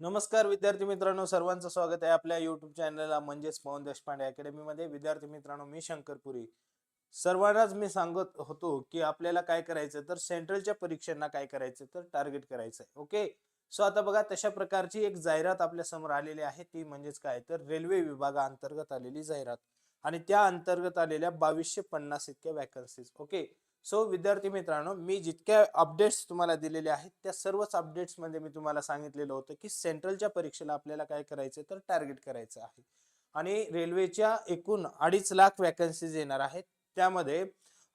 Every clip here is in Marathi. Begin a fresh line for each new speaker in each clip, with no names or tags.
नमस्कार विद्यार्थी मित्रांनो सर्वांचं स्वागत आहे आपल्या युट्यूब चॅनलला म्हणजेच पवन देशपांडे अकॅडमीमध्ये विद्यार्थी मित्रांनो मी शंकरपुरी सर्वांनाच मी सांगत होतो की आपल्याला काय करायचं तर सेंट्रलच्या परीक्षांना काय करायचं तर टार्गेट करायचं आहे. ओके सो आता बघा तशा प्रकारची एक जाहिरात आपल्यासमोर आलेली आहे. ती म्हणजेच काय? तर रेल्वे विभागाअंतर्गत आलेली जाहिरात. आणि त्या अंतर्गत आलेल्या बावीसशे पन्नास इतक्या वॅकन्सीज ओके सो विद्यार्थी मित्रांनो मी जितक्या अपडेट्स तुम्हाला दिलेले आहेत त्या सर्वच अपडेट्समध्ये मी तुम्हाला सांगितलेलं होतं की सेंट्रलच्या परीक्षेला आपल्याला काय करायचं तर टार्गेट करायचं आहे. आणि रेल्वेच्या एकूण अडीच लाख वॅकन्सीज येणार आहेत. त्यामध्ये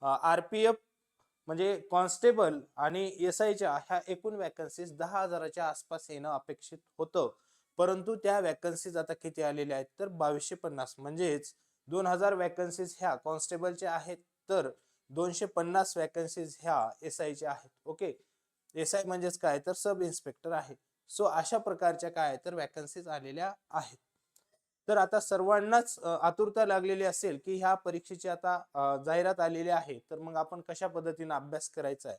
आर पी एफ म्हणजे कॉन्स्टेबल आणि एस आयच्या ह्या एकूण वॅकन्सीज दहा हजाराच्या आसपास येणं अपेक्षित होतं. परंतु त्या वॅकन्सीज आता किती आलेल्या आहेत? तर बावीसशे पन्नास. म्हणजेच दोन हजार वॅकन्सीज ह्या कॉन्स्टेबलच्या आहेत. तर दोनशे पन्नास वॅकन्सीज ह्या एस आयच्या आहेत. ओके एस आय म्हणजेच काय? तर सब इन्स्पेक्टर आहे. सो अशा प्रकारच्या काय? तर वॅकन्सीज आलेल्या आहेत. तर आता सर्वांनाच आतुरता लागलेली असेल की ह्या परीक्षेची आता जाहिरात आलेली आहे तर मग आपण कशा पद्धतीने अभ्यास करायचा आहे?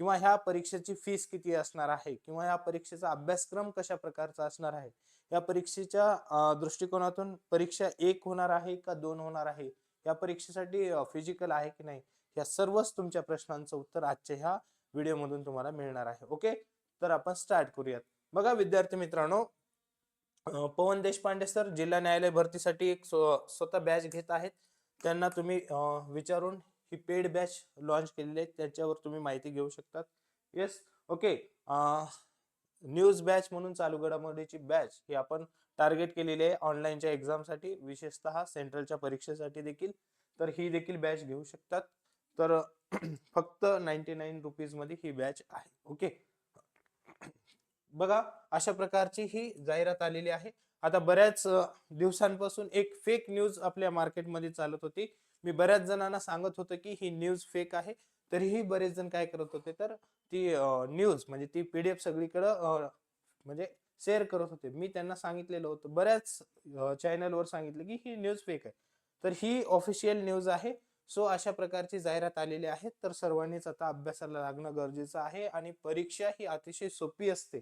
किंवा ह्या परीक्षेची फीस किती असणार आहे? किंवा ह्या परीक्षेचा अभ्यासक्रम कशा प्रकारचा असणार आहे? या परीक्षेच्या दृष्टिकोनातून परीक्षा एक होणार आहे का दोन होणार आहे? या परीक्षेसाठी फिजिकल आहे की नाही? या सर्वच तुमच्या प्रश्नांचं उत्तर आजच्या ह्या व्हिडिओमधून तुम्हाला मिळणार आहे. ओके? तर आपण स्टार्ट करूयात. बघा विद्यार्थी मित्रांनो पवन देशपांडे सर जिल्हा न्यायालय भरतीसाठी एक स्व- स्वतः बॅच घेत आहेत. त्यांना तुम्ही विचारून ही पेड बॅच लॉन्च केलेली आहे. त्याच्यावर तुम्ही माहिती घेऊ शकतात. Yes okay? न्यूज बॅच म्हणून चालू घडामोडीची बॅच ही आपण टार्गेट केलेली आहे ऑनलाईनच्या एक्झामसाठी विशेषतः सेंट्रलच्या परीक्षेसाठी देखील. तर ही देखील बॅच घेऊ शकतात. तर फक्त नाईन्टी नाईन रुपीजमध्ये ही बॅच आहे. ओके बघा अशा प्रकारची ही जाहिरात आलेली आहे. आता बऱ्याच दिवसांपासून एक फेक न्यूज आपल्या मार्केटमध्ये चालत होती. मी बऱ्याच जणांना सांगत होतो की ही न्यूज फेक आहे. तरीही बरेच जण काय करत होते? तर ती न्यूज म्हणजे ती पीडीएफ सगळीकडं म्हणजे शेअर करत होते. मी त्यांना सांगितलेलं होतं. बऱ्याच चॅनलवर सांगितलं की ही न्यूज फेक आहे. तर ही ऑफिशियल न्यूज आहे. सो अशा प्रकारची जाहिरात आलेली आहे. तर सर्वांनीच आता अभ्यासाला लागणं गरजेचं आहे आणि परीक्षा ही अतिशय सोपी असते.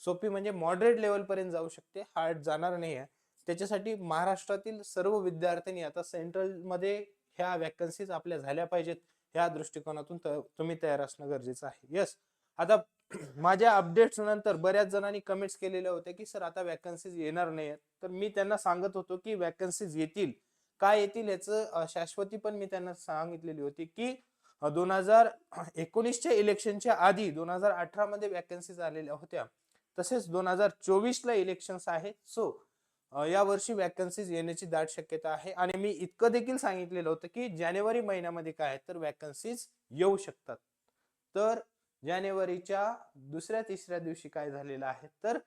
सोपी म्हणजे मॉडरेट लेवलपर्यंत जाऊ शकते. हार्ड जाणार नाही आहे त्याच्यासाठी महाराष्ट्रातील सर्व विद्यार्थ्यांनी आता सेंट्रलमध्ये ह्या वॅकन्सीज आपल्या झाल्या पाहिजेत. ह्या दृष्टिकोनातून त- तुम्ही तयार असणं गरजेचं आहे. येस आता माझ्या अपडेट्स नंतर बऱ्याच जणांनी कमेंट्स केलेल्या होत्या की सर आता वॅकन्सीज येणार नाही आहेत तर मी त्यांना सांगत होतो की वॅकन्सीज येतील. काय येतील याचं शाश्वती पण मी त्यांना सांगितलेली होती की दोन हजार एकोणीसच्या इलेक्शनच्या आधी दोन हजार अठरा मध्ये वॅकन्सीज आलेल्या होत्या. तसेच दोन हजार चोवीसला इलेक्शन्स आहेत. सो या वर्षी वॅकन्सीज येण्याची दाट शक्यता आहे. आणि मी इतकं देखील सांगितलेलं होतं की जानेवारी महिन्यामध्ये काय आहे तर वॅकन्सीज येऊ शकतात. तर जानेवारीच्या दुसऱ्या तिसऱ्या दिवशी काय झालेलं आहे तर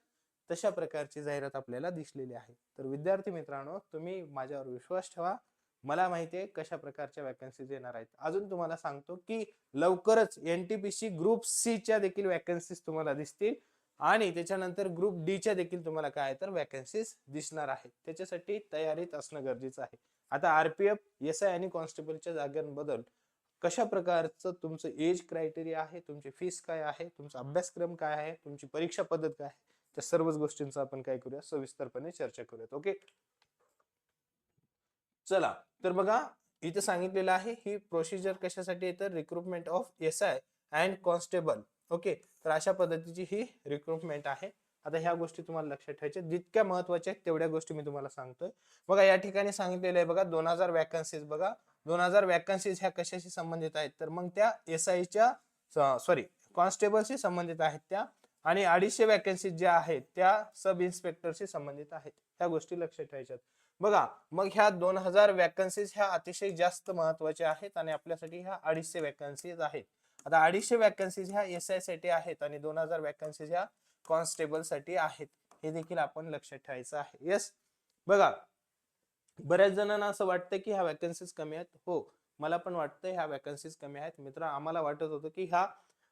तशा प्रकारची जाहिरात आपल्याला दिसलेली आहे. तर विद्यार्थी मित्रांनो तुम्ही माझ्यावर विश्वास ठेवा. मला माहिती आहे कशा प्रकारच्या वॅकन्सीज येणार आहेत. अजून तुम्हाला सांगतो की लवकरच एनटीपीसी ग्रुप सी च्या देखील वॅकन्सीज तुम्हाला दिसतील आणि त्याच्यानंतर ग्रुप डी च्या देखील तुम्हाला काय आहे तर वॅकन्सीज दिसणार आहेत. त्याच्यासाठी तयारीत असणं गरजेचं आहे. आता आरपीएफ एस आय आणि कॉन्स्टेबलच्या जागांबद्दल कशा प्रकारचं तुमचं एज क्रायटेरिया आहे तुमची फीस काय आहे तुमचा अभ्यासक्रम काय आहे तुमची परीक्षा पद्धत काय आहे त्या सर्वच गोष्टींचं आपण काय करूया? सविस्तरपणे चर्चा करूयात. ओके चला. तर बघा इथे सांगितलेलं आहे ही प्रोसिजर कशासाठी येतं तर recruitment of S I and constable okay तर अशा पद्धतीची ही रिक्रुटमेंट आहे. आता ह्या गोष्टी तुम्हाला लक्षात ठेवायच्या. जितक्या महत्त्वाच्या आहेत तेवढ्या गोष्टी मी तुम्हाला सांगतोय. बघा या ठिकाणी सांगितलेलं आहे बघा दोन हजार वॅकन्सीज बघा. दोन हजार वॅकन्सीज ह्या कशाशी संबंधित आहेत? तर मग त्या एस आयच्या सॉरी कॉन्स्टेबलशी संबंधित आहेत त्या आणि अडीचशे वॅकन्सीज ज्या आहेत त्या सब इन्स्पेक्टरशी संबंधित आहेत. ह्या गोष्टी लक्षात ठेवायच्यात. बघा मग ह्या दोन हजार वॅकन्सीज ह्या अतिशय जास्त महत्त्वाच्या आहेत आणि आपल्यासाठी ह्या अडीचशे वॅकन्सीज आहेत. आता अडीचशे वॅकन्सीज ह्या एस आयसाठी आहेत आणि दोन हजार वॅकन्सीज ह्या कॉन्स्टेबलसाठी आहेत. हे देखील आपण लक्षात ठेवायचं आहे. येस बघा बऱ्याच जणांना असं वाटतं की ह्या वॅकन्सीज कमी आहेत. हो मला पण वाटतं ह्या वॅकन्सीज कमी आहेत. मित्र आम्हाला वाटत होतं की ह्या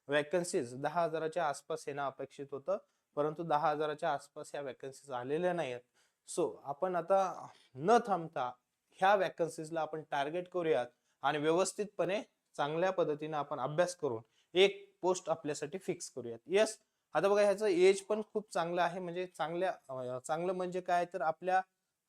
वॅकन्सीज दहा हजाराच्या आसपास येणं अपेक्षित होतं. परंतु दहा हजाराच्या आसपास ह्या वॅकन्सीज आलेल्या नाही आहेत सो आपण आता न थांबता ह्या वॅकन्सीजला आपण टार्गेट करूयात आणि व्यवस्थितपणे चांगल्या पद्धतीने आपण अभ्यास करून एक पोस्ट आपल्यासाठी फिक्स करूयात. येस आता बघा ह्याचं एज पण खूप चांगलं आहे. म्हणजे चांगल्या चांगलं म्हणजे काय? तर आपल्या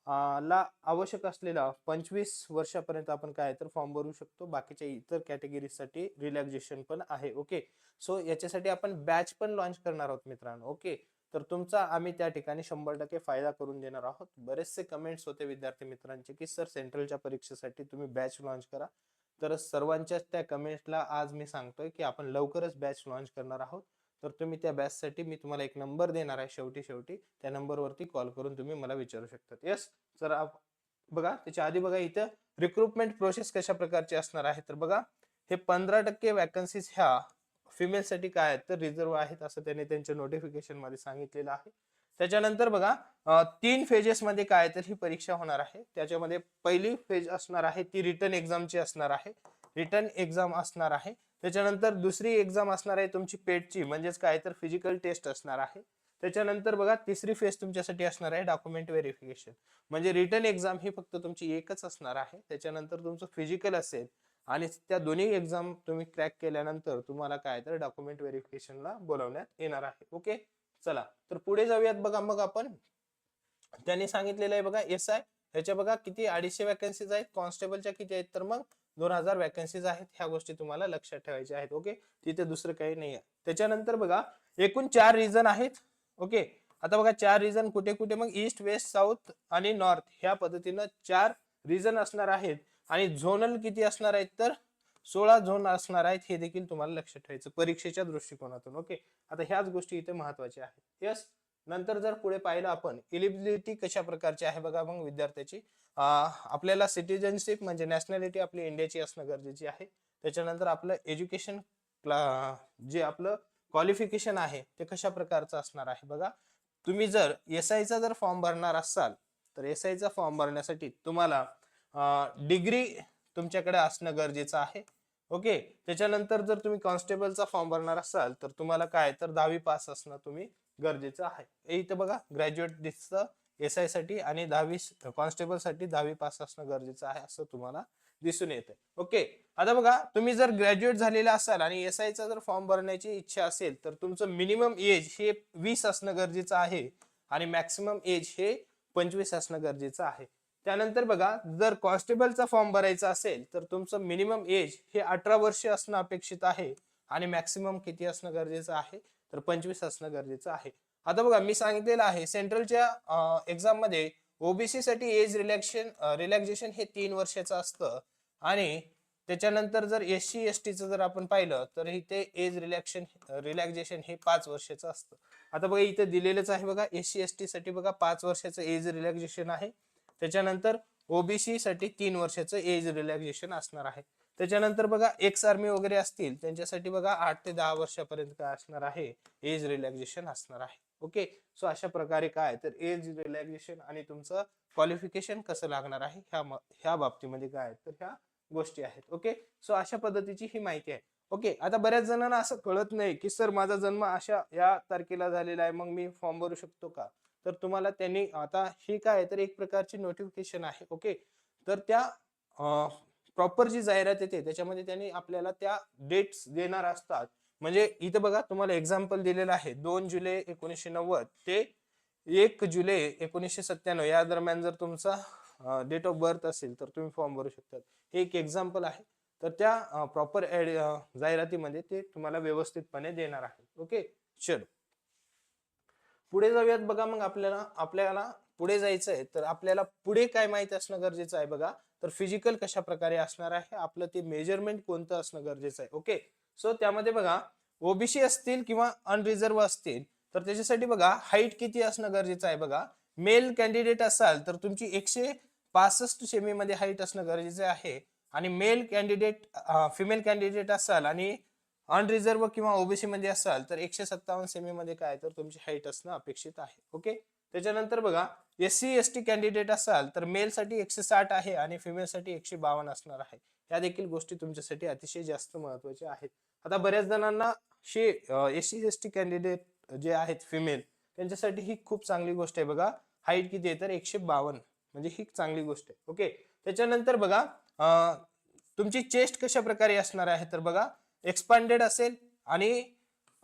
ला आवश्यक असलेला पंचवीस वर्षापर्यंत आपण काय तर फॉर्म भरू शकतो. बाकीच्या इतर कॅटेगरीसाठी रिलॅक्झेशन पण आहे. ओके सो याच्यासाठी आपण बॅच पण लॉन्च करणार आहोत मित्रांनो. ओके तर तुमचा आम्ही त्या ठिकाणी शंभर टक्के फायदा करून देणार आहोत. बरेचसे कमेंट्स होते विद्यार्थी मित्रांचे की सर सेंट्रलच्या परीक्षेसाठी तुम्ही बॅच लॉन्च करा. तर सर्वांच्याच त्या कमेंट्सला आज मी सांगतोय की आपण लवकरच बॅच लॉन्च करणार आहोत. तर तुम्ही त्या बॅचसाठी मी तुम्हाला एक नंबर देणार आहे शेवटी शेवटी. त्या नंबरवरती कॉल करून तुम्ही मला विचारू शकता येस तर बघा त्याच्या आधी बघा इथं रिक्रुटमेंट प्रोसेस कशा प्रकारची असणार आहे? तर बघा हे पंधरा टक्के वॅकन्सीज ह्या फिमेलसाठी काय आहेत? तर रिझर्व आहेत असं त्यांनी त्यांच्या नोटिफिकेशनमध्ये सांगितलेलं आहे. त्याच्यानंतर बघा तीन फेजेसमध्ये काय तर ही परीक्षा होणार आहे. त्याच्यामध्ये पहिली फेज असणार आहे ती रिटर्न एक्झामची असणार आहे. रिटर्न एक्झाम असणार आहे. त्याच्यानंतर दुसरी एक्झाम असणार आहे तुमची पेटची म्हणजेच काय तर फिजिकल टेस्ट असणार आहे. त्याच्यानंतर बघा तिसरी फेज तुमच्यासाठी असणार आहे डॉक्युमेंट व्हेरिफिकेशन म्हणजे रिटर्न एक्झाम ही फक्त तुमची एकच असणार आहे. त्याच्यानंतर तुमचं फिजिकल असेल आणि त्या दोन्ही एक्झाम तुम्ही क्रॅक केल्यानंतर तुम्हाला काय तर डॉक्युमेंट व्हेरिफिकेशनला बोलवण्यात येणार आहे. ओके चला तर पुढे जाऊयात बघा मग आपण. त्यांनी सांगितलेलं आहे बघा एस आय ह्याच्या बघा किती अडीचशे वॅकन्सीज आहेत कॉन्स्टेबलच्या किती आहेत तर मग दोन हजार वॅकन्सीज आहेत ह्या गोष्टी तुम्हाला लक्षात ठेवायच्या आहेत ओके तिथे दुसरं काही नाही आहे त्याच्यानंतर बघा एकूण चार रिजन आहेत ओके आता बघा चार रिजन कुठे कुठे? मग ईस्ट वेस्ट साऊथ आणि नॉर्थ ह्या पद्धतीनं चार रिजन असणार आहेत. आणि झोनल किती असणार आहेत तर? सोळा झोन असणार आहेत हे देखील तुम्हाला लक्षात ठेवायचं परीक्षेच्या दृष्टिकोनातून ओके आता ह्याच गोष्टी इथे महत्त्वाच्या आहेत. यस नंतर जर पुढे पाहिलं आपण एलिबिलिटी कशा प्रकारची आहे बघा मग विद्यार्थ्याची. आपल्याला सिटिझनशिप म्हणजे नॅशनॅलिटी आपली इंडियाची असणं गरजेची आहे. त्याच्यानंतर आपलं एज्युकेशन जे आपलं क्वालिफिकेशन आहे ते कशा प्रकारचं असणार आहे बघा. तुम्ही जर एस आयचा जर फॉर्म भरणार असाल तर एस आयचा फॉर्म भरण्यासाठी तुम्हाला डिग्री तुमच्याकडे असणं गरजेचं आहे. ओके? त्याच्यानंतर जर तुम्ही कॉन्स्टेबलचा फॉर्म भरणार असाल तर तुम्हाला काय? तर दहावी पास असणं तुम्ही गरजेचं आहे. इथं बघा ग्रॅज्युएट दिसतं एस आयसाठी आणि दहावी कॉन्स्टेबलसाठी दहावी पास असणं गरजेचं आहे असं तुम्हाला दिसून येते ओके आता बघा तुम्ही जर ग्रॅज्युएट झालेला असाल आणि एस आयचा जर फॉर्म भरण्याची इच्छा असेल तर तुमचं मिनिमम एज हे वीस असणं गरजेचं आहे आणि मॅक्सिमम एज हे पंचवीस असणं गरजेचं आहे. त्यानंतर बघा जर कॉन्स्टेबलचा फॉर्म भरायचा असेल तर तुमचं मिनिमम एज हे अठरा वर्ष असणं अपेक्षित आहे आणि मॅक्सिमम किती असणं गरजेचं आहे तर पंचवीस असणं गरजेचं आहे. आता बघा मी सांगितलेलं आहे सेंट्रलच्या एक्झाममध्ये ओबीसी साठी एज रिलॅक्शन रिलॅक्झेशन हे तीन वर्षाचं असतं. आणि त्याच्यानंतर जर एस सी एस टीचं जर आपण पाहिलं तर इथे एज रिलॅक्शन रिलॅक्झेशन हे पाच वर्षाचं असतं. आता बघा इथे दिलेलंच आहे बघा एस सी एस टी साठी बघा पाच वर्षाचं एज रिलॅक्झेशन आहे. त्याच्यानंतर ओबीसी साठी तीन वर्षाचं एज रिलॅक्झेशन असणार आहे. त्याच्यानंतर बघा एक्स आर्मी वगैरे असतील त्यांच्यासाठी बघा आठ ते दहा वर्षापर्यंत काय असणार आहे? एज रिलॅक्झेशन असणार आहे. ओके? सो अशा प्रकारे काय तर एज रिलॅक्झेशन आणि तुमचं क्वालिफिकेशन कसं लागणार आहे? ह्या म- ह्या बाबतीमध्ये काय तर ह्या गोष्टी आहेत. ओके? सो अशा पद्धतीची ही माहिती आहे. ओके? आता बऱ्याच जणांना असं कळत नाही की सर माझा जन्म अशा या तारखेला झालेला आहे मग मी फॉर्म भरू शकतो का? तर तुम्हाला त्यांनी आता ही काय तर एक प्रकारची नोटिफिकेशन आहे. ओके? तर त्या प्रॉपर जी जाहिरात येते त्याच्यामध्ये त्यांनी आपल्याला त्या डेट्स देणार असतात. म्हणजे इथं बघा तुम्हाला एक्झाम्पल दिलेलं आहे. दोन जुलै एकोणीसशे नव्वद ते एक जुलै एकोणीसशे सत्त्याण्णव. या दरम्यान जर तुमचा डेट ऑफ बर्थ असेल तर तुम्ही फॉर्म भरू शकता हे एक एक्झाम्पल आहे. तर त्या प्रॉपर ऍड जाहिरातीमध्ये ते तुम्हाला व्यवस्थितपणे देणार आहे. ओके चलो. पुढे जाऊयात बघा मग आपल्याला आपल्याला पुढे जायचं आहे तर आपल्याला पुढे काय माहिती असणं गरजेचं आहे बघा. तर फिजिकल कशा प्रकारे असणार आहे? आपलं ते मेजरमेंट कोणतं असणं गरजेचं आहे? ओके सो त्यामध्ये बघा ओबीसी असतील किंवा अनरिझर्व असतील तर त्याच्यासाठी बघा हाईट किती असणं गरजेचं आहे बघा. मेल कॅन्डिडेट असाल तर तुमची एकशे पासष्ट सेमी मध्ये हाईट असणं गरजेचं आहे. आणि मेल कॅन्डिडेट फिमेल कॅन्डिडेट असाल आणि अनरिझर्व किंवा ओबीसी मध्ये असाल तर एकशे सत्तावन्न सेमी मध्ये काय तर तुमची हाईट असणं अपेक्षित आहे. ओके त्याच्यानंतर बघा S C S T candidate असाल तर मेलसाठी एकशे साठ आहे आणि फिमेलसाठी एकशे बावन्न असणार आहे. या देखील गोष्टी तुमच्यासाठी अतिशय जास्त महत्त्वाच्या आहेत. आता बऱ्याच जणांना शे S C S T candidate जे आहेत फिमेल त्यांच्यासाठी ही खूप चांगली गोष्ट आहे. बघा हाईट किती आहे तर एकशे बावन्न. म्हणजे ही चांगली गोष्ट आहे. ओके त्याच्यानंतर बघा तुमची चेस्ट कशा प्रकारे असणार आहे तर बघा एक्सपांडेड असेल आणि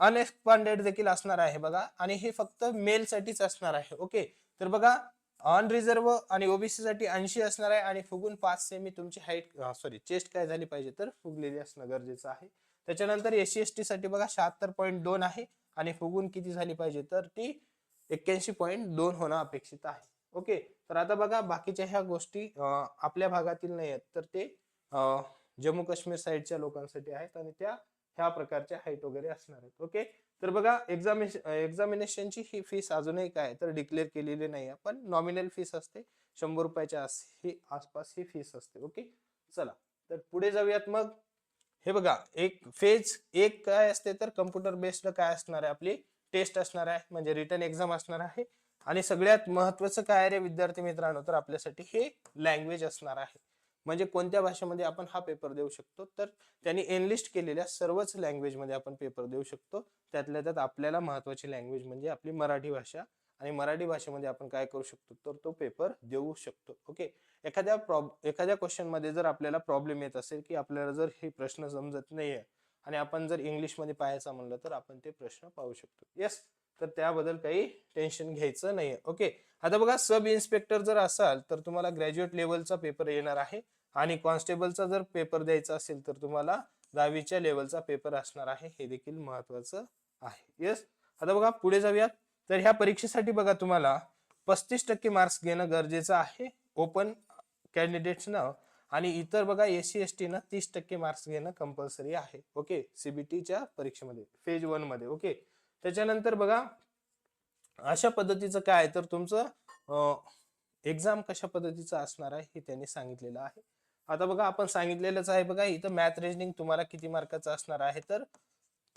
अनएक्सपांडेड देखील असणार आहे बघा. आणि हे फक्त मेलसाठीच असणार आहे. ओके तर बघा ऑन रिझर्व आणि ओबीसी साठी ऐंशी असणार आहे आणि फुगून पाच सेमी तुमची हाईट सॉरी चेस्ट काय झाली पाहिजे तर फुगलेली असणं गरजेचं आहे. त्याच्यानंतर एस सी एस टी साठी बघा शहात्तर पॉईंट दोन आहे आणि फुगून किती झाली पाहिजे तर ती एक्क्याऐंशी पॉईंट दोन होणं अपेक्षित आहे. ओके तर आता बघा बाकीच्या ह्या गोष्टी आपल्या भागातील नाही आहेत. तर ते जम्मू काश्मीर साईडच्या लोकांसाठी आहेत आणि त्या ह्या प्रकारच्या हाईट वगैरे असणार आहेत. ओके तर बघा एक्झामिनेशन एक्झामिनेशनची ही फीस अजूनही काय तर डिक्लेअर केलेली नाही आहे पण नॉमिनल फीस असते. शंभर रुपयाच्या आस ही आसपास ही फीस असते. ओके चला. तर पुढे जाऊयात मग. हे बघा एक फेज एक काय असते तर कम्प्युटर बेस्ड काय असणार आहे आपली? टेस्ट असणार आहे म्हणजे रिटर्न एक्झाम असणार आहे. आणि सगळ्यात महत्वाचं काय रे विद्यार्थी मित्रांनो? तर आपल्यासाठी हे लँग्वेज असणार आहे. म्हणजे कोणत्या भाषेमध्ये आपण हा पेपर देऊ शकतो? तर त्यांनी एनलिस्ट केलेल्या सर्वच लँग्वेजमध्ये आपण पेपर देऊ शकतो. त्यातल्या त्यात आपल्याला महत्वाची लँग्वेज म्हणजे आपली मराठी भाषा आणि मराठी भाषेमध्ये आपण काय करू शकतो? तर तो पेपर देऊ शकतो. ओके एखाद्या प्रॉब एखाद्या क्वेश्चनमध्ये जर आपल्याला प्रॉब्लेम येत असेल की आपल्याला जर हे प्रश्न समजत नाहीये आणि आपण जर इंग्लिशमध्ये पाहायचं म्हणलं तर आपण ते प्रश्न पाहू शकतो. येस तर त्याबद्दल काही टेन्शन घ्यायचं नाही ओके आता बघा सब इन्स्पेक्टर जर असाल तर तुम्हाला ग्रॅज्युएट लेवलचा पेपर येणार आहे. आणि कॉन्स्टेबलचा जर पेपर द्यायचा असेल तर तुम्हाला दहावीच्या लेवलचा पेपर असणार आहे. हे देखील महत्वाचं आहे. येस आता बघा पुढे जाऊयात. तर ह्या परीक्षेसाठी बघा तुम्हाला पस्तीस टक्के मार्क्स घेणं गरजेचं आहे. ओपन कॅन्डिडेट्सनं आणि इतर बघा एस सी एस टीनं तीस टक्के मार्क्स घेणं कंपल्सरी आहे. ओके सीबीटीच्या परीक्षेमध्ये फेज वनमध्ये. ओके त्याच्यानंतर बघा अशा पद्धतीचं काय तर तुमचं एक्झाम कशा पद्धतीचं असणार आहे हे त्यांनी सांगितलेलं आहे. आता बघा आपण सांगितलेलंच आहे बघा इथं मॅथ रिजनिंग तुम्हाला किती मार्काचं असणार आहे? तर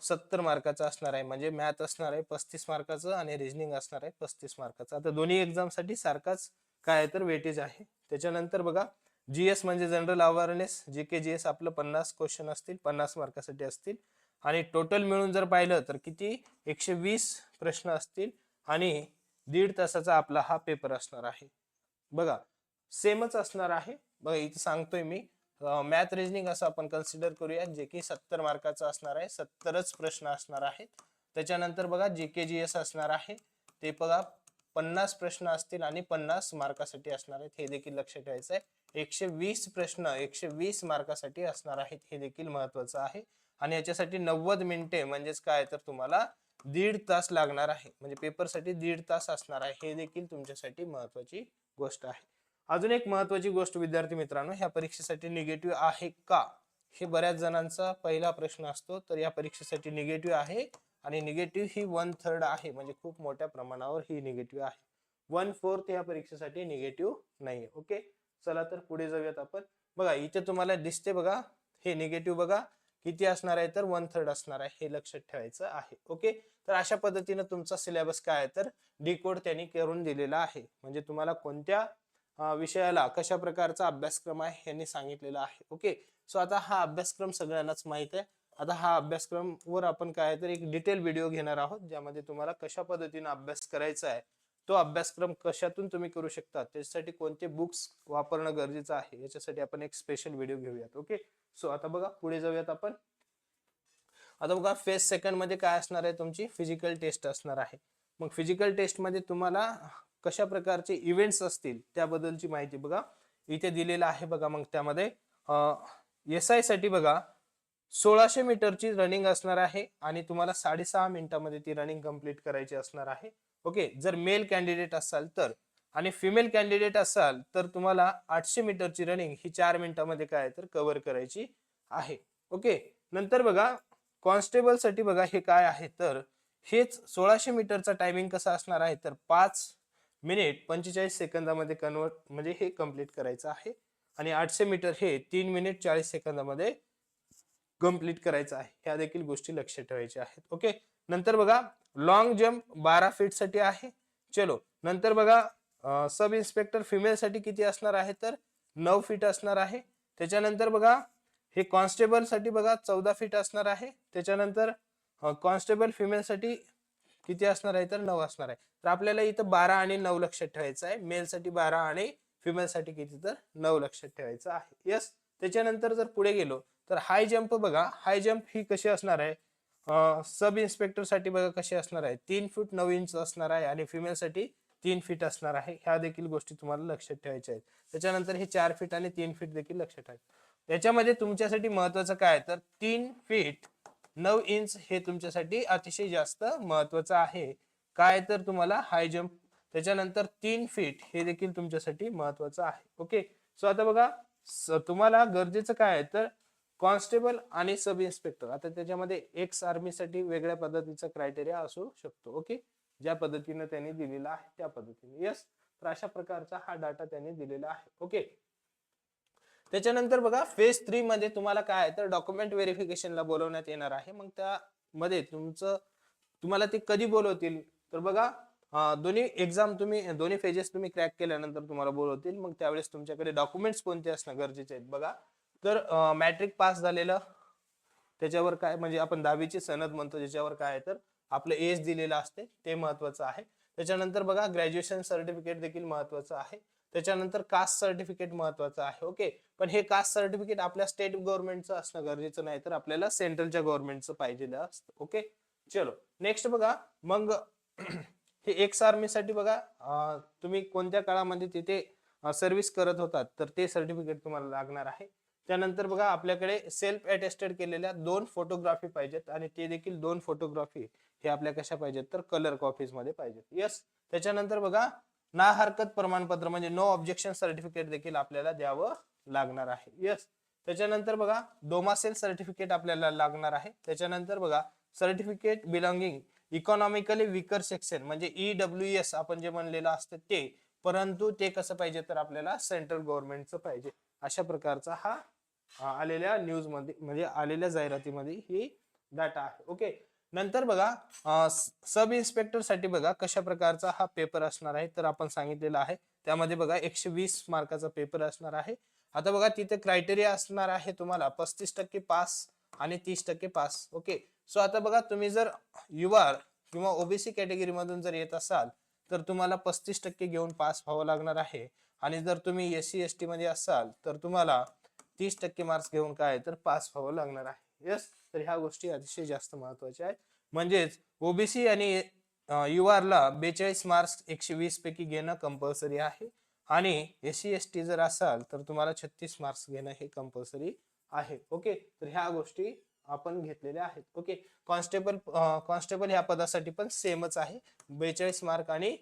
सत्तर मार्काचं असणार आहे. म्हणजे मॅथ असणार आहे पस्तीस मार्काचं आणि रिजनिंग असणार आहे पस्तीस मार्काचं आता दोन्ही एक्झामसाठी सारखाच काय आहे तर वेटेज आहे. त्याच्यानंतर बघा जीएस म्हणजे general awareness G K G S आपलं पन्नास क्वेश्चन असतील पन्नास मार्कासाठी असतील. आणि टोटल मिळून जर पाहिलं तर किती? एकशे वीस प्रश्न असतील आणि दीड तासाचा आपला हा पेपर असणार आहे. बघा सेमच असणार आहे. बघा इथे सांगतोय मी. मॅथ रिजनिंग असं आपण कन्सिडर करूया जे की सत्तर मार्काचं असणार आहे. सत्तरच प्रश्न असणार आहेत. त्याच्यानंतर बघा जे के जी एस असणार आहे. ते बघा पन्नास प्रश्न असतील आणि पन्नास मार्कासाठी असणार आहेत. हे देखील लक्ष ठेवायचं आहे एकशे वीस प्रश्न एकशे वीस मार्कासाठी असणार आहेत. हे देखील महत्वाचं आहे. आणि याच्यासाठी नव्वद मिनिटे म्हणजेच काय तर तुम्हाला दीड तास लागणार आहे. म्हणजे पेपरसाठी दीड तास असणार आहे. हे देखील तुमच्यासाठी महत्वाची गोष्ट आहे. अजून एक महत्वाची गोष्ट विद्यार्थी मित्रांनो ह्या परीक्षेसाठी निगेटिव्ह आहे का? हे बऱ्याच जणांचा पहिला प्रश्न असतो. तर या परीक्षेसाठी निगेटिव्ह आहे आणि निगेटिव्ह ही वन थर्ड आहे. म्हणजे खूप मोठ्या प्रमाणावर ही निगेटिव्ह आहे. वन फोर्थ या परीक्षेसाठी निगेटिव्ह नाही ओके चला तर पुढे जाऊयात आपण. बघा इथे तुम्हाला दिसते बघा. हे निगेटिव्ह बघा. किती असणार आहे? तर वन थर्ड असणार आहे हे लक्षात ठेवायचं आहे. ओके तर अशा पद्धतीनं तुमचा सिलेबस काय आहे? तर डिकोड त्यांनी करून दिलेला आहे. म्हणजे तुम्हाला कोणत्या विषयाला कशा प्रकारचा अभ्यासक्रम आहे यांनी सांगितलेला आहे. ओके सो आता हा अभ्यासक्रम सगळ्यांनाच माहीत आहे. आता हा अभ्यासक्रम वर आपण काय आहे? तर एक डिटेल व्हिडिओ घेणार आहोत ज्यामध्ये तुम्हाला कशा पद्धतीने अभ्यास करायचा आहे. तो अभ्यासक्रम कशातून तुम्ही करू शकता? त्याच्यासाठी कोणते बुक्स वापरणं गरजेचं आहे? याच्यासाठी आपण एक स्पेशल व्हिडिओ घेऊयात ओके सो आता बघा पुढे जाऊयात आपण. आता बघा फेज सेकंडमध्ये काय असणार आहे तुमची? फिजिकल टेस्ट असणार आहे. मग फिजिकल टेस्टमध्ये तुम्हाला कशा प्रकारचे इव्हेंट्स असतील त्याबद्दलची माहिती बघा. इथे दिलेलं आहे बघा मग त्यामध्ये. एस आयसाठी बघा सोळाशे मीटरची रनिंग असणार आहे आणि तुम्हाला साडेसहा मिनिटामध्ये ती रनिंग कंप्लीट करायची असणार आहे. ओके? जर मेल कॅन्डिडेट असाल तर. आणि फिमेल कॅन्डिडेट असाल तर तुम्हाला आठशे मीटरची रनिंग ही चार मिनिटामध्ये काय तर कव्हर करायची आहे. ओके? नंतर बघा कॉन्स्टेबलसाठी बघा हे काय आहे तर. हेच सोळाशे मीटरचा टायमिंग कसा असणार आहे तर पाच मिनिट पंचेचाळीस सेकंदामध्ये कन्वर्ट म्हणजे हे कंप्लीट करायचं आहे. आणि आठशे मीटर हे तीन मिनिट चाळीस सेकंदामध्ये कंप्लीट करायचं आहे. ह्या देखील गोष्टी लक्षात ठेवायच्या आहेत. ओके? नंतर बघा लॉंग जम्प बारा फीटसाठी आहे. चलो नंतर बघा सब इन्स्पेक्टर फिमेलसाठी किती असणार आहे तर? नऊ फीट असणार आहे. त्याच्यानंतर बघा हे कॉन्स्टेबलसाठी बघा चौदा फीट असणार आहे. त्याच्यानंतर कॉन्स्टेबल फिमेलसाठी किती असणार आहे तर? नऊ असणार आहे. तर आपल्याला इथं बारा आणि नऊ लक्षात ठेवायचं आहे. मेलसाठी बारा आणि फिमेलसाठी किती तर? नऊ लक्षात ठेवायचं आहे. यस त्याच्यानंतर जर पुढे गेलो तर हाय जम्प बघा हाय जम्प ही कशी असणार आहे? सब इन्स्पेक्टरसाठी बघा कसे असणार आहे. तीन फूट नऊ इंच असणार आहे आणि फिमेल साठी तीन फीट असणार आहे. ह्या देखील गोष्टी तुम्हाला लक्षात ठेवायच्या आहेत. त्याच्यानंतर हे चार फीट आणि तीन फीट देखील लक्षात ठेवायचे त्याच्यामध्ये तुमच्यासाठी महत्वाचं काय तर तीन फीट नऊ इंच हे तुमच्यासाठी अतिशय जास्त महत्वाचं आहे. काय तर तुम्हाला हाय जम्प त्याच्यानंतर तीन फीट हे देखील तुमच्यासाठी महत्वाचं आहे. ओके सो आता बघा स- तुम्हाला गरजेचं काय आहे? तर कॉन्स्टेबल आणि सब इन्स्पेक्टर. आता त्याच्यामध्ये एक्स आर्मीसाठी वेगळ्या पद्धतीचा क्रायटेरिया असू शकतो ओके? ज्या पद्धतीने त्यांनी दिलेला आहे त्या पद्धतीने. यस तर अशा प्रकारचा हा डाटा त्यांनी दिलेला आहे ओके? त्याच्यानंतर बघा फेज थ्री मध्ये तुम्हाला काय आहे? तर डॉक्युमेंट व्हेरिफिकेशनला बोलवण्यात येणार आहे. मग त्यामध्ये तुमचं तुम्हाला ते कधी बोलवतील? तर बघा दोन्ही एक्झाम तुम्ही दोन्ही फेजेस तुम्ही क्रॅक केल्यानंतर तुम्हाला बोलवतील. मग त्यावेळेस तुमच्याकडे डॉक्युमेंट्स कोणते असणं गरजेचे आहेत बघा तर मॅट्रिक पास झालेलं त्याच्यावर काय म्हणजे आपण दहावीची सनद म्हणतो ज्याच्यावर काय आहे तर आपलं एज दिलेलं असते ते महत्वाचं आहे. त्याच्यानंतर बघा ग्रॅज्युएशन सर्टिफिकेट देखील महत्वाचं आहे. त्याच्यानंतर कास्ट सर्टिफिकेट महत्वाचं आहे ओके पण हे कास्ट सर्टिफिकेट आपल्या स्टेट गव्हर्नमेंटचं असणं गरजेचं नाही तर आपल्याला सेंट्रलच्या गव्हर्नमेंटचं पाहिजे असतं ओके चलो नेक्स्ट बघा मग हे एक्स आर्मीसाठी बघा तुम्ही कोणत्या काळामध्ये तिथे सर्व्हिस करत होतात तर ते सर्टिफिकेट तुम्हाला लागणार आहे. त्यानंतर बघा आपल्याकडे सेल्फ अटेस्टेड केलेल्या दोन फोटोग्राफी पाहिजेत आणि ते देखील दोन फोटोग्राफी हे आपल्या कशा पाहिजेत? तर कलर कॉफीजमध्ये पाहिजेत. यस त्याच्यानंतर बघा ना हरकत प्रमाणपत्र म्हणजे नो ऑब्जेक्शन सर्टिफिकेट देखील आपल्याला द्यावं लागणार आहे. यस त्याच्यानंतर बघा डोमासेल सर्टिफिकेट आपल्याला लागणार आहे. त्याच्यानंतर बघा certificate belonging economically weaker section म्हणजे ईडब्ल्यू एस आपण जे म्हणलेलं असतं ते परंतु ते कसं पाहिजे तर आपल्याला सेंट्रल गव्हर्नमेंटचं पाहिजे. अशा प्रकारचा हा आलेल्या न्यूजमध्ये म्हणजे आलेल्या जाहिरातीमध्ये ही डाटा आहे. ओके नंतर बघा सब इन्स्पेक्टरसाठी बघा कशा प्रकारचा हा पेपर असणार आहे तर आपण सांगितलेला आहे. त्यामध्ये बघा एकशे वीस मार्काचा पेपर असणार आहे. आता बघा तिथे क्रायटेरिया असणार आहे तुम्हाला. पस्तीस टक्के पास आणि तीस टक्के पास ओके सो आता बघा तुम्ही जर युआर किंवा ओबीसी कॅटेगरीमधून जर येत असाल तर तुम्हाला पस्तीस टक्के घेऊन पास व्हावं लागणार आहे. आणि जर तुम्ही एस सी एस टी मध्ये असाल तर तुम्हाला तीस टक्के मार्क्स घेऊन काय तर पास व्हावं लागणार आहे. यस तर ह्या गोष्टी अतिशय जास्त महत्त्वाच्या आहेत. म्हणजेच ओबीसी आणि यू आरला बेचाळीस मार्क्स एकशे वीस पैकी घेणं कंपल्सरी आहे. आणि एस सी एस टी जर असाल तर तुम्हाला छत्तीस मार्क्स घेणं हे कंपल्सरी आहे. ओके तर ह्या गोष्टी आपण घेतलेल्या आहेत. ओके कॉन्स्टेबल कॉन्स्टेबल ह्या पदासाठी पण सेमच आहे. बेचाळीस मार्क आणि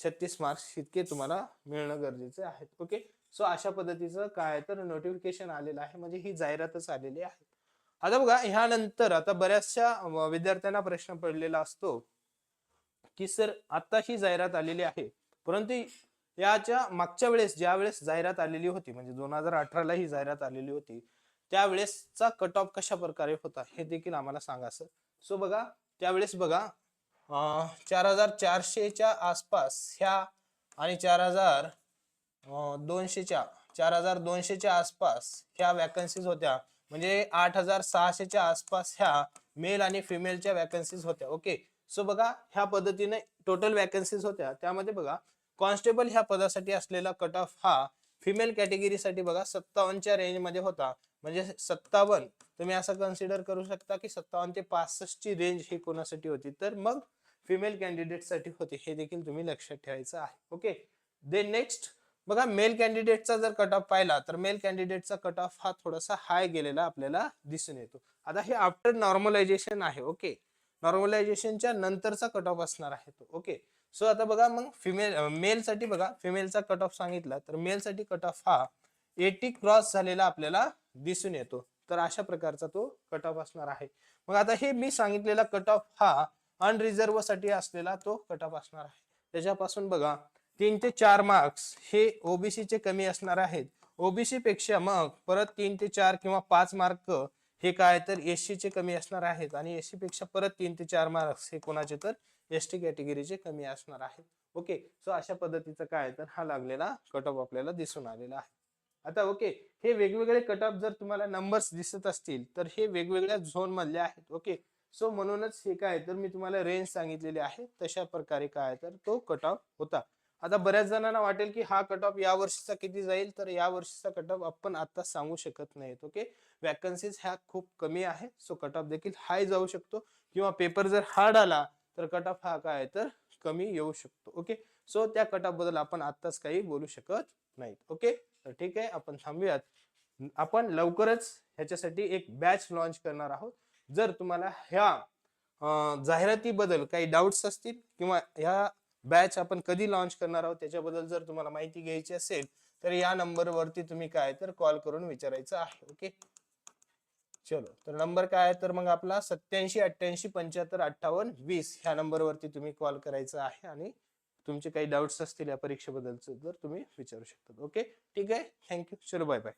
छत्तीस मार्क्स इतके तुम्हाला मिळणं गरजेचे आहेत ओके सो अशा पद्धतीचं काय तर नोटिफिकेशन आलेलं आहे. म्हणजे ही जाहिरातच आलेली आहे. आता बघा ह्यानंतर आता बऱ्याचशा विद्यार्थ्यांना प्रश्न पडलेला असतो की सर आता ही जाहिरात आलेली आहे. परंतु याच्या मागच्या वेळेस ज्या वेळेस जाहिरात आलेली होती म्हणजे दोन हजार अठराला ही जाहिरात आलेली होती त्यावेळेसचा कट ऑफ कशा प्रकारे होता हे देखील आम्हाला सांगा सर. सो बघा त्यावेळेस बघा चार हजार चारशेच्या आसपास ह्या आणि चार हजार दोनशेच्या चार हजार दोनशेच्या आसपास ह्या वॅकन्सीज होत्या. म्हणजे आठ हजार सहाशेच्या आसपास ह्या मेल आणि फिमेलच्या वॅकन्सीज होत्या. ओके सो बघा ह्या पद्धतीने टोटल वॅकन्सीज होत्या. त्यामध्ये बघा कॉन्स्टेबल ह्या पदासाठी असलेला कट ऑफ हा फिमेल कॅटेगरीसाठी बघा सत्तावन्नच्या रेंजमध्ये होता. म्हणजे सत्तावन्न तुम्ही असं कन्सिडर करू शकता की सत्तावन्न ते पासष्टची रेंज ही कोणासाठी होती? तर मग फिमेल कॅन्डिडेटसाठी होती. हे देखील तुम्ही लक्षात ठेवायचं आहे. ओके देन नेक्स्ट बघा मेल कॅन्डिडेटचा जर कट ऑफ पाहिला तर मेल कॅन्डिडेटचा कट ऑफ हा थोडासा हाय गेलेला आपल्याला दिसून येतो. आता हे आफ्टर नॉर्मलायझेशन आहे ओके नॉर्मलायझेशनच्या नंतरचा कट ऑफ असणार आहे तो ओके सो आता बघा मग फिमेल मेलसाठी बघा फिमेलचा कट ऑफ सांगितला तर मेलसाठी कट ऑफ हा एटी क्रॉस झालेला आपल्याला दिसून येतो. तर अशा प्रकारचा तो कट ऑफ असणार आहे. मग आता हे मी सांगितलेला कट ऑफ हा अनरिझर्वसाठी असलेला तो कट ऑफ असणार आहे. त्याच्यापासून बघा तीन ते चार मार्क्स हे ओबीसीचे कमी असणार आहेत. ओबीसी पेक्षा मग परत तीन ते चार किंवा पाच मार्क हे काय तर एससी चे कमी असणार आहेत आणि एससी पेक्षा परत तीन ते चार मार्क्स हे कोणाचे तर एस टी कॅटेगरीचे कमी असणार आहेत. ओके सो अशा पद्धतीचं काय तर हा लागलेला कट ऑफ आपल्याला दिसून आलेला आहे. आता ओके हे वेगवेगळे कट ऑफ जर तुम्हाला नंबर्स दिसत असतील तर हे वेगवेगळ्या झोन मधले आहेत. ओके सो म्हणूनच हे काय तर मी तुम्हाला रेंज सांगितलेली आहे. तशा प्रकारे काय तर तो कट ऑफ होता. आता बऱ्याच जणांना वाटेल की हा कट ऑफ या वर्षीचा किती जाईल तर या वर्षीचा कट ऑफ आपण आता सांगू शकत नाहीत ओके वॅकन्सीज ह्या खूप कमी आहेत सो कट ऑफ देखील हाय जाऊ शकतो. किंवा पेपर जर हार्ड आला तर कट ऑफ हा काय आहे तर कमी येऊ शकतो ओके सो त्या कट ऑफबद्दल आपण आत्ताच काही बोलू शकत नाहीत ओके तर ठीक आहे आपण थांबूयात. आपण लवकरच ह्याच्यासाठी एक बॅच लॉन्च करणार आहोत. जर तुम्हाला ह्या जाहिरातीबद्दल काही डाऊट्स असतील किंवा ह्या बॅच आपण कधी लॉन्च करणार आहोत त्याच्याबद्दल जर तुम्हाला माहिती घ्यायची असेल तर या नंबरवरती तुम्ही काय तर कॉल करून विचारायचं आहे ओके? चलो तर नंबर काय आहे? तर मग आपला सत्याऐंशी अठ्ठ्याऐंशी पंच्याहत्तर अठ्ठावन्न वीस ह्या नंबरवरती तुम्ही कॉल करायचा आहे आणि तुमचे काही डाऊट्स असतील या परीक्षेबद्दलचे तर तुम्ही विचारू शकता ओके? ठीक आहे? थँक्यू. चलो बाय बाय